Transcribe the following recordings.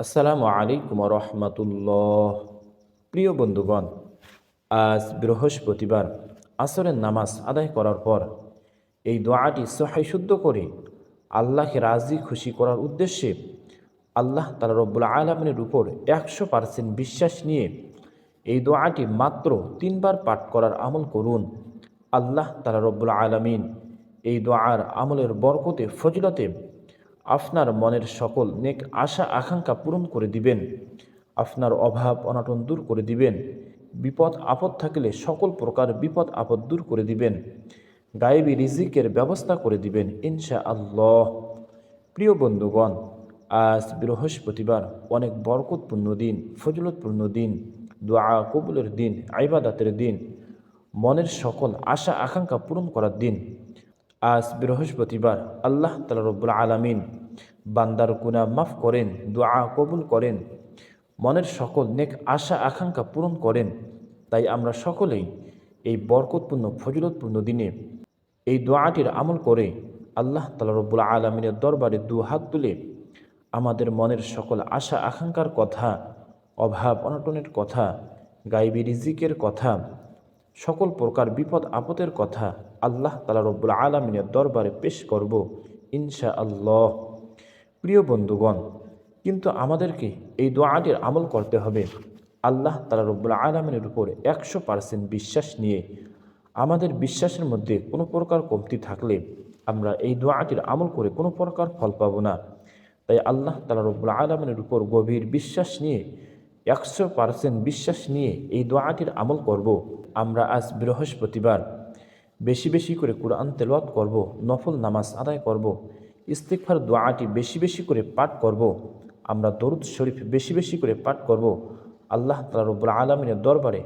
আসসালামু আলাইকুম রহমতুল্লাহ প্রিয় বন্ধুগণ, আজ বৃহস্পতিবার আসরের নামাজ আদায় করার পর এই দোয়াটি সহাই শুদ্ধ করে আল্লাহকে রাজি খুশি করার উদ্দেশ্যে আল্লাহ তালা রব্বুল আলমিনের উপর একশো পার্সেন্ট বিশ্বাস নিয়ে এই দোয়াটি মাত্র তিনবার পাঠ করার আমল করুন। আল্লাহ তালা রব্বুল আলমিন এই দোয়ার আমলের বরকতে, ফজিলতে আপনার মনের সকল নেক আশা, আকাঙ্ক্ষা পূরণ করে দিবেন। আপনার অভাব, অনাটন দূর করে দিবেন। বিপদ, আপদ থাকলে সকল প্রকার বিপদ, আপদ দূর করে দিবেন। গায়েবী রিজিকের ব্যবস্থা করে দিবেন ইনশা আল্লাহ প্রিয় বন্ধুগণ, আজ বৃহস্পতিবার অনেক বরকতপূর্ণ দিন, ফজলতপূর্ণ দিন, দোয়া কবুলের দিন আইবাদাতের দিন, মনের সকল আশা, আকাঙ্ক্ষা পূরণ করার দিন। আজ বৃহস্পতিবার আল্লাহ তালা রব্বুল আলমিন বান্দার গুণা মাফ করেন, দোয়া কবুল করেন, মনের সকল নেক আশা, আকাঙ্ক্ষা পূরণ করেন। তাই আমরা সকলেই এই বরকতপূর্ণ, ফজিলতপূর্ণ দিনে এই দোয়াটির আমল করে আল্লাহ তালা রব্বুল আলমিনের দরবারে দু হাত তুলে আমাদের মনের সকল আশা, আকাঙ্ক্ষার কথা, অভাব, অনটনের কথা গাইবি রিজিকের কথা সকল প্রকার বিপদ আপদের কথা আল্লাহ তালা রব্বুল আলমিনের দরবারে পেশ করব ইনশা আল্লাহ প্রিয় বন্ধুগণ, কিন্তু আমাদেরকে এই দোয়াটির আমল করতে হবে। আল্লাহ তালা রব্বুল আলমিনের উপর একশো পার্সেন্ট বিশ্বাস নিয়ে আমাদের বিশ্বাসের মধ্যে কোনো প্রকার কমতি থাকলে আমরা এই দোয়াটির আমল করে কোনো প্রকার ফল পাব না। তাই আল্লাহ তালা রব্বুল আলমিনের উপর গভীর বিশ্বাস নিয়ে, একশো পার্সেন্ট বিশ্বাস নিয়ে এই দোয়াটির আমল করব। আমরা আজ বৃহস্পতিবার বেশি বেশি করে কোরআন তেলওয়াত করব, নফল নামাজ আদায় করব ইস্তিকফার দোয়াটি বেশি বেশি করে পাঠ করব, আমরা দরুদ শরীফ বেশি বেশি করে পাঠ করব, আল্লাহ তালা রব্বুল আলমিনের দরবারে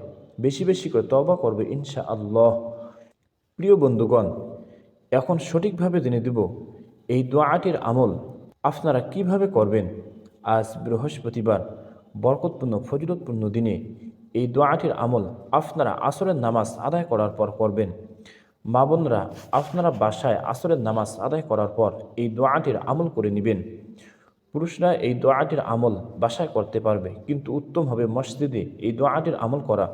বেশি বেশি করে তবা করবে ইনশা আল্লাহ প্রিয় বন্ধুগণ, এখন সঠিকভাবে জেনে দেব এই দোয়াটির আমল আপনারা কীভাবে করবেন। আজ বৃহস্পতিবার বরকতপূর্ণ, ফজিলতপূর্ণ দিনে এই দোয়াটির আমল আপনারা আসরের নামাজ আদায় করার পর করবেন। মা বোনরা, আপনারা বাসায় আসরের নামাজ আদায় করার পর এই দোয়াটির আমল করে নেবেন। পুরুষরা এই দোয়াটির আমল বাসায় করতে পারবে, কিন্তু উত্তম হবে মসজিদে এই দোয়াটির আমল করা।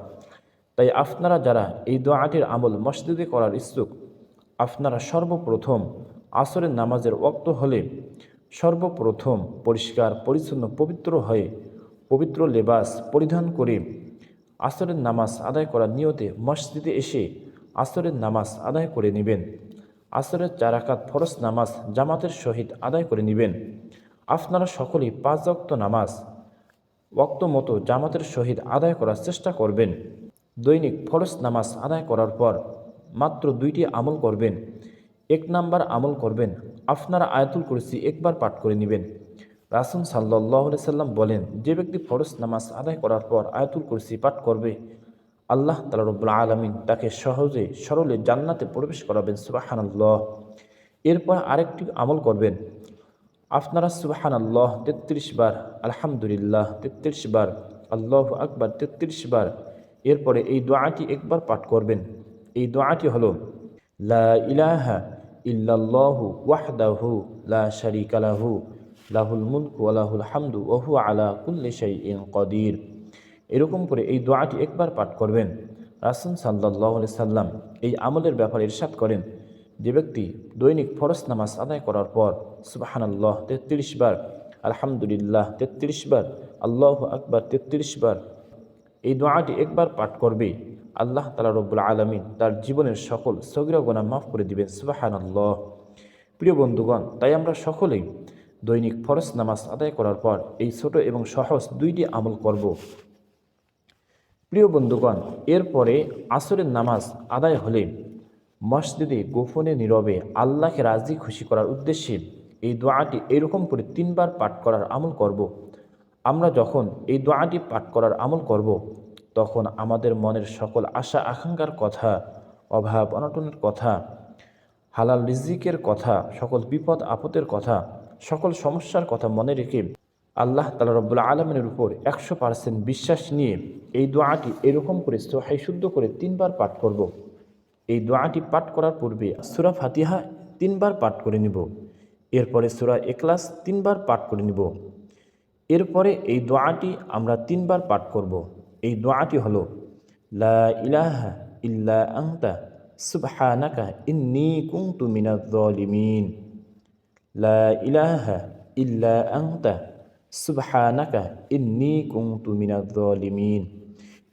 তাই আপনারা যারা এই দোয়াটির আমল মসজিদে করার ইচ্ছুক, আপনারা সর্বপ্রথম আসরের নামাজের অক্ত হলে সর্বপ্রথম পরিষ্কার, পরিচ্ছন্ন, পবিত্র হয়ে পবিত্র লেবাস পরিধান করে আসরের নামাজ আদায় করার নিয়তে মসজিদে এসে আসরের নামাজ আদায় করে নেবেন। আসরের চারাকাত ফরস নামাজ জামাতের সহিত আদায় করে নেবেন। আপনারা সকলেই পাঁচ অক্ত নামাজ ওক্ত মতো জামাতের সহিত আদায় করার চেষ্টা করবেন। দৈনিক ফরস নামাজ আদায় করার পর মাত্র দুইটি আমল করবেন। এক নাম্বার আমল করবেন। আপনারা আয়াতুল কুরসি একবার পাঠ করে নেবেন। রাসুল সাল্লাহ সাল্লাম বলেন, যে ব্যক্তি ফরজ নামাজ আদায় করার পর আয়াতুল কুরসি পাঠ করবে, আল্লাহ তালা রব্বুল আলমিন তাকে সহজে সরলে জান্নাতে প্রবেশ করাবেন, সুবাহানাল্লাহ। এরপর আরেকটি আমল করবেন। আপনারা সুবাহান আল্লাহ তেত্রিশ বার, আলহামদুলিল্লাহ তেত্রিশ বার, আল্লাহ আকবার তেত্রিশ বার, এরপরে এই দোয়াটি একবার পাঠ করবেন। এই দোয়াটি হলো, লা ইলাহা ইল্লাল্লাহু ওয়াহদাহু লা শারিকা লাহু। লাহুল মুলক ওয়ালাহুল হামদু ওহু আলা কুল্লি শাইইন কদির। এরকম করে এই দোয়াটি একবার পাঠ করবেন। রাসুল সাল্লাহ সাল্লাম এই আমলের ব্যাপারে ইরশাদ করেন যে ব্যক্তি দৈনিক ফরস নামাজ আদায় করার পর সুবাহানাল্লাহ তেত্রিশ বার, আলহামদুলিল্লাহ তেত্রিশ বার, আল্লাহ আকবার তেত্রিশ বার এই দোয়াটি একবার পাঠ করবে। আল্লাহ তালা রব্বুল আলমিন তার জীবনের সকল সগিরা গোনা মাফ করে দিবেন সুবাহান আল্লাহ প্রিয় বন্ধুগণ, তাই আমরা সকলেই দৈনিক ফরজ নামাজ আদায় করার পর এই ছোট এবং সহজ দুইটি আমল করব প্রিয় বন্ধুগণ, এরপরে আসরের নামাজ আদায় হলে মসজিদে গোপনে নীরবে আল্লাহকে রাজি খুশি করার উদ্দেশ্যে এই দোয়াটি এরকম করে তিনবার পাঠ করার আমল করব। আমরা যখন এই দোয়াটি পাঠ করার আমল করব। তখন আমাদের মনের সকল আশা আকাঙ্ক্ষার কথা, অভাব অনটনের কথা, হালাল রিজিকের কথা, সকল বিপদ আপদের কথা সকল সমস্যার কথা মনে রেখে আল্লাহ তালা রব্বুল আলমিনের উপর একশো পার্সেন্ট বিশ্বাস নিয়ে এই দোয়াটি এরকম করে সোহাই শুদ্ধ করে তিনবার পাঠ করব। এই দোয়াটি পাঠ করার পূর্বে সুরা ফাতিহা তিনবার পাঠ করে নিব। এরপরে সুরা এক্লাস তিনবার পাঠ করে নিব। এরপরে এই দোয়াটি আমরা তিনবার পাঠ করব। এই দোয়াটি হলো, লা ইলাহা ইল্লা আংতা সুবহানাকা ইন্নী কুনতু মিনাজ জালিমিন লা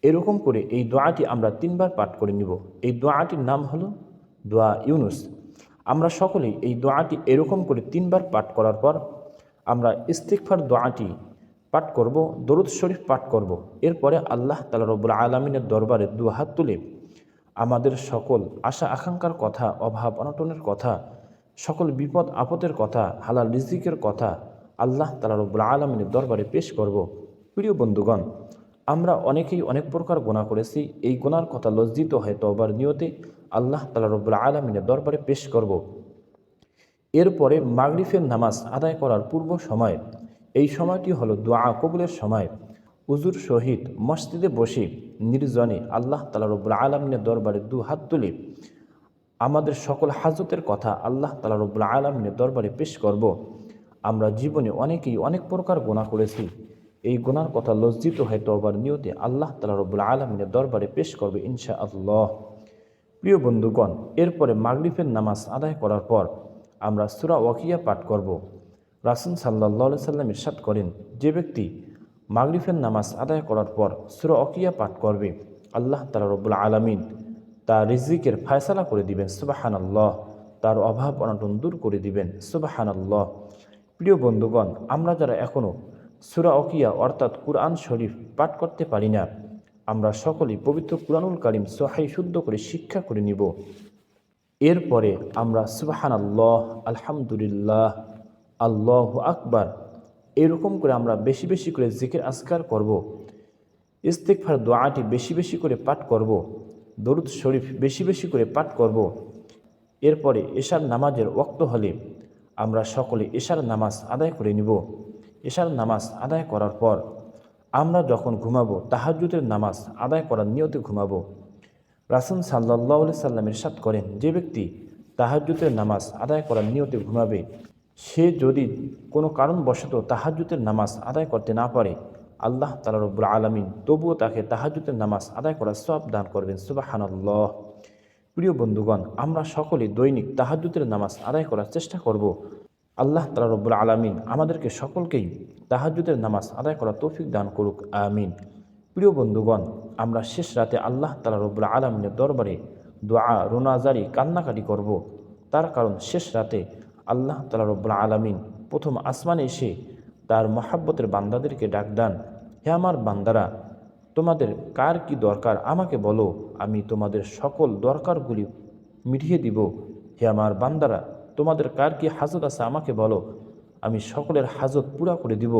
এরকম করে এই দোয়াটি আমরা তিনবার পাঠ করে নিব। এই দোয়াটির নাম হলো দোয়া ইউনুস। আমরা সকলেই এই দোয়াটি এরকম করে তিনবার পাঠ করার পর আমরা ইস্তিকফার দোয়াটি পাঠ করব, দরুদ শরীফ পাঠ করব। এরপরে আল্লাহ তালা রব্বুল আলমিনের দরবারে দুহাত তুলে আমাদের সকল আশা আকাঙ্ক্ষার কথা অভাব অনটনের কথা সকল বিপদ, আপদের কথা, হালাল রিজিকের কথা আল্লাহ তালা রব্বুল আলমিনের দরবারে পেশ করব। প্রিয় বন্ধুগণ, আমরা অনেকেই অনেক প্রকার গোনা করেছি। এই গোনার কথা লজ্জিত হয়ে তবার নিয়তে আল্লাহ তালা রব্বুল আলমিনের দরবারে পেশ করব। এরপরে মাগরিফের নামাজ আদায় করার পূর্ব সময়, এই সময়টি হলো দোয়া কবুলের সময়। উজুর শহীদ মসজিদে বসে নির্জনে আল্লাহ তালা রব্বুল আলমিনের দরবারে দু হাত তুলে আমাদের সকল হাজতের কথা আল্লাহ তালা রব্বুল আলমিনের দরবারে পেশ করব। আমরা জীবনে অনেকেই অনেক প্রকার গোনা করেছি। এই গোনার কথা লজ্জিত হয়ে তবার নিয়তে আল্লাহ তালা রব্বুল আলমিনের দরবারে পেশ করবে ইনশা আল্লাহ প্রিয় বন্ধুগণ, এরপরে মাগরিফের নামাজ আদায় করার পর আমরা সুরা ওয়াকিয়া পাঠ করব। রাসুল সাল্লাহ সাল্লাম ইরশাদ করেন, যে ব্যক্তি মাগরিফের নামাজ আদায় করার পর সুরা ওয়াকিয়া পাঠ করবে, আল্লাহ তালা রব্বুল আলমিন তার রিজিকের ফায়সালা করে দিবেন সুবাহান আল্লাহ তার অভাব অনটন দূর করে দিবেন সুবাহান আল্লাহ প্রিয় বন্ধুগণ, আমরা যারা এখনও সুরা অকিয়া অর্থাৎ কুরআন শরীফ পাঠ করতে পারি না, আমরা সকলেই পবিত্র কুরআনুল কারিম সহাই শুদ্ধ করে শিক্ষা করে নিব। এরপরে আমরা সুবাহান আল্লাহ আলহামদুলিল্লাহ, আল্লাহ আকবার, এরকম করে আমরা বেশি বেশি করে জিকের আসকার করব ইস্তেকফার দোয়াটি বেশি বেশি করে পাঠ করব। দরুদ শরীফ বেশি বেশি করে পাঠ করব। এরপরে এশার নামাজের ওক্ত হলে আমরা সকলে এশার নামাজ আদায় করে নিব। এশার নামাজ আদায় করার পর আমরা যখন ঘুমাবো তাহাজুদের নামাজ আদায় করার নিয়তে ঘুমাবো। রাসুল সাল্লাহ সাল্লাম ইরশাদ করেন, যে ব্যক্তি তাহাজুদের নামাজ আদায় করার নিয়তে ঘুমাবে, সে যদি কোনো কারণবশত তাহাজুদের নামাজ আদায় করতে না পারে আল্লাহ তালা রব্বুল আলমিন তবুও তাকে তাহাজুদের নামাজ আদায় করার সব দান করবেন। সুবাহানাল্লাহ। প্রিয় বন্ধুগণ, আমরা সকলে দৈনিক তাহাজুদের নামাজ আদায় করার চেষ্টা করব। আল্লাহ তালা রব্বুল আলমিন আমাদেরকে সকলকেই তাহাজুদের নামাজ আদায় করার তৌফিক দান করুক, আমিন। প্রিয় বন্ধুগণ, আমরা শেষ রাতে আল্লাহ তালা রব্বুল আলমিনের দরবারে দোয়া, রোনাজারি, কান্নাকাটি করব। তার কারণ শেষ রাতে আল্লাহ তালা রব্বুল আলমিন প্রথম আসমানে এসে তার মহাব্বতের বান্দাদেরকে ডাক দেন হে আমার বান্দারা, তোমাদের কার কি দরকার? আমাকে বলো, আমি তোমাদের সকল দরকারগুলি মিটিয়ে দিব। হে আমার বান্দারা, তোমাদের কার কি হাজত আছে? আমাকে বলো, আমি সকলের হাজত পুরা করে দিব।